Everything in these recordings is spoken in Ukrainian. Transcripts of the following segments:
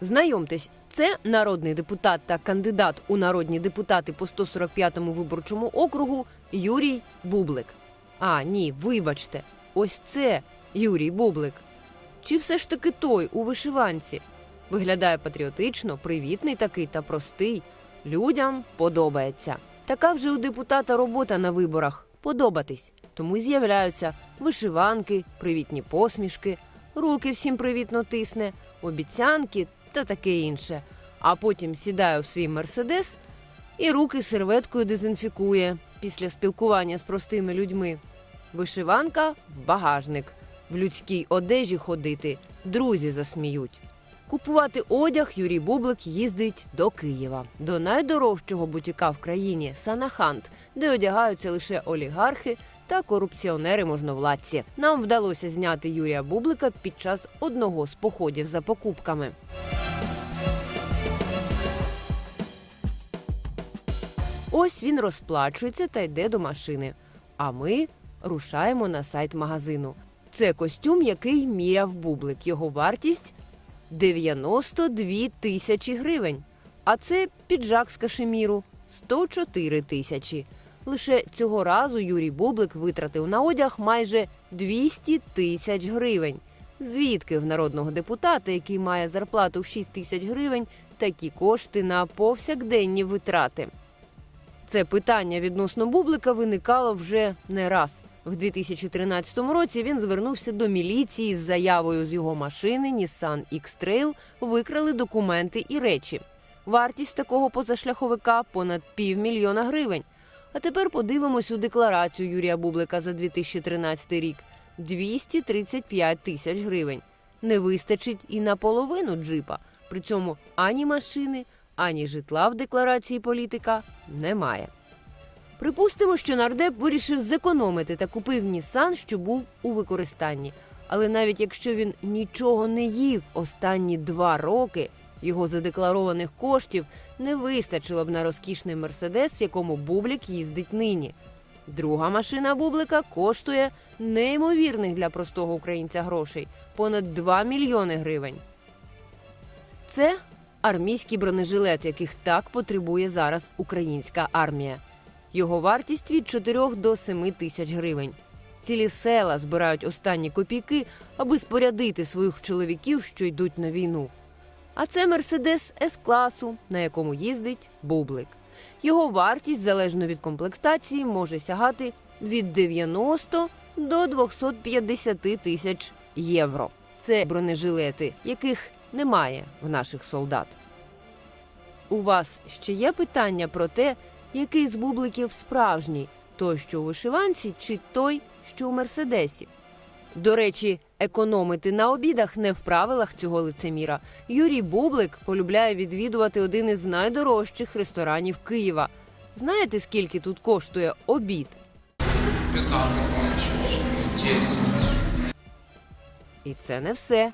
Знайомтесь, це народний депутат та кандидат у народні депутати по 145-му виборчому округу Юрій Бублик. А, ні, вибачте, ось це Юрій Бублик. Чи все ж таки той у вишиванці? Виглядає патріотично, привітний такий та простий. Людям подобається. Така вже у депутата робота на виборах подобатись. Тому з'являються вишиванки, привітні посмішки, руки всім привітно тисне, обіцянки та таке інше. А потім сідає у свій мерседес і руки серветкою дезінфікує після спілкування з простими людьми. Вишиванка в багажник. В людській одежі ходити друзі засміють. Купувати одяг Юрій Бублик їздить до Києва, до найдорожчого бутіка в країні Санахант, де одягаються лише олігархи та корупціонери можновладці. Нам вдалося зняти Юрія Бублика під час одного з походів за покупками. Ось він розплачується та йде до машини. А ми рушаємо на сайт магазину. Це костюм, який міряв бублик. Його вартість 92 тисячі гривень. А це піджак з кашеміру 104 тисячі. Лише цього разу Юрій Бублик витратив на одяг майже 200 тисяч гривень. Звідки в народного депутата, який має зарплату в 6 тисяч гривень, такі кошти на повсякденні витрати? Це питання відносно Бублика виникало вже не раз. В 2013 році він звернувся до міліції з заявою з його машини Nissan X-Trail викрали документи і речі. Вартість такого позашляховика понад півмільйона гривень. А тепер подивимось у декларацію Юрія Бублика за 2013 рік 235 тисяч гривень. Не вистачить і на половину джипа. При цьому ані машини, ані житла в декларації політика немає. Припустимо, що нардеп вирішив зекономити та купив Нісан, що був у використанні. Але навіть якщо він нічого не їв останні два роки, його задекларованих коштів не вистачило б на розкішний мерседес, в якому Бублік їздить нині. Друга машина Бублика коштує неймовірних для простого українця грошей понад 2 мільйони гривень. Це армійський бронежилет, яких так потребує зараз українська армія. Його вартість від 4 до 7 тисяч гривень. Цілі села збирають останні копійки, аби спорядити своїх чоловіків, що йдуть на війну. А це мерседес С-класу, на якому їздить бублик. Його вартість, залежно від комплектації, може сягати від 90 до 250 тисяч євро. Це бронежилети, яких немає в наших солдат. У вас ще є питання про те, який з бубликів справжній, той, що у вишиванці, чи той, що у мерседесі. До речі, економити на обідах не в правилах цього лицеміра. Юрій Бублик полюбляє відвідувати один із найдорожчих ресторанів Києва. Знаєте, скільки тут коштує обід? 15 тысяч, может быть, 10. І це не все.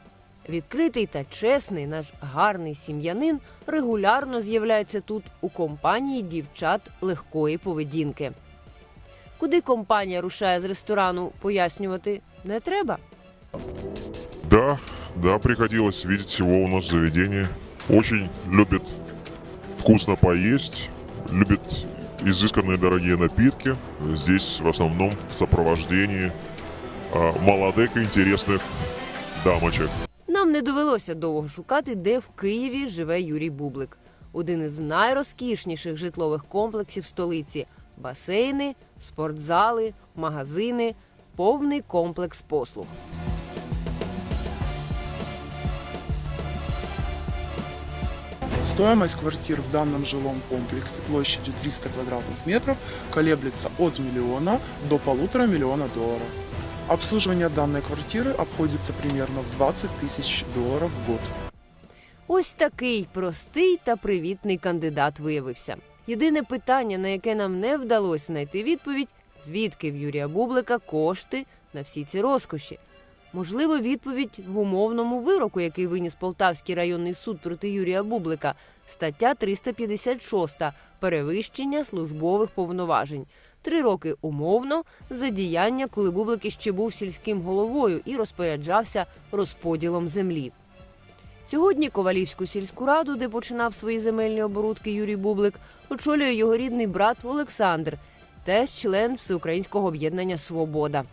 Відкритий та чесний наш гарний сім'янин регулярно з'являється тут у компанії дівчат легкої поведінки. Куди компанія рушає з ресторану, пояснювати не треба. Да, да, приходилось видеть его у нас в заведении. Очень любит вкусно поесть, любит изысканные дорогие напитки. Здесь в основном в сопровождении а, молодых и интересных дамочек. Нам не довелося довго шукати, де в Києві живе Юрій Бублик. Один із найрозкішніших житлових комплексів столиці: басейни, спортзали, магазини, повний комплекс послуг. Стоимость квартир в данном жилом комплексе площадью 300 квадратных метров колеблется от миллиона до полутора миллиона долларов. Обслуживание данной квартиры обходится примерно в 20 тысяч долларов в год. Ось такий простий та привітний кандидат виявився. Єдине питання, на яке нам не вдалося знайти відповідь, звідки в Юрія Бублика кошти на всі ці розкоші. Можливо, відповідь в умовному вироку, який виніс Полтавський районний суд проти Юрія Бублика, стаття 356 перевищення службових повноважень. Три роки умовно за діяння, коли Бублик іще був сільським головою і розпоряджався розподілом землі. Сьогодні Ковалівську сільську раду, де починав свої земельні оборудки Юрій Бублик, очолює його рідний брат Олександр, теж член Всеукраїнського об'єднання Свобода.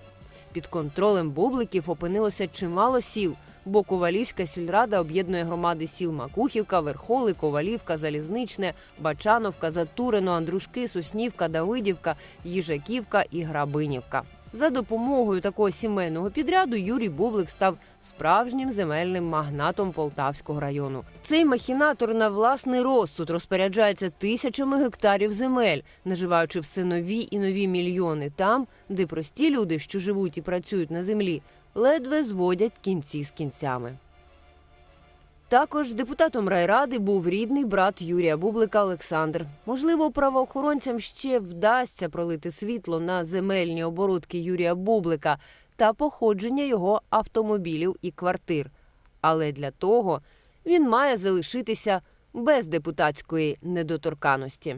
Під контролем бубликів опинилося чимало сіл, бо Ковалівська сільрада об'єднує громади сіл Макухівка, Верхоли, Ковалівка, Залізничне, Бачановка, Затурино, Андрушки, Соснівка, Давидівка, Їжаківка і Грабинівка. За допомогою такого сімейного підряду Юрій Бублик став справжнім земельним магнатом Полтавського району. Цей махінатор на власний розсуд розпоряджається тисячами гектарів земель, наживаючи все нові і нові мільйони там, де прості люди, що живуть і працюють на землі, ледве зводять кінці з кінцями. Також депутатом райради був рідний брат Юрія Бублика Олександр. Можливо, правоохоронцям ще вдасться пролити світло на земельні оборудки Юрія Бублика та походження його автомобілів і квартир. Але для того він має залишитися без депутатської недоторканості.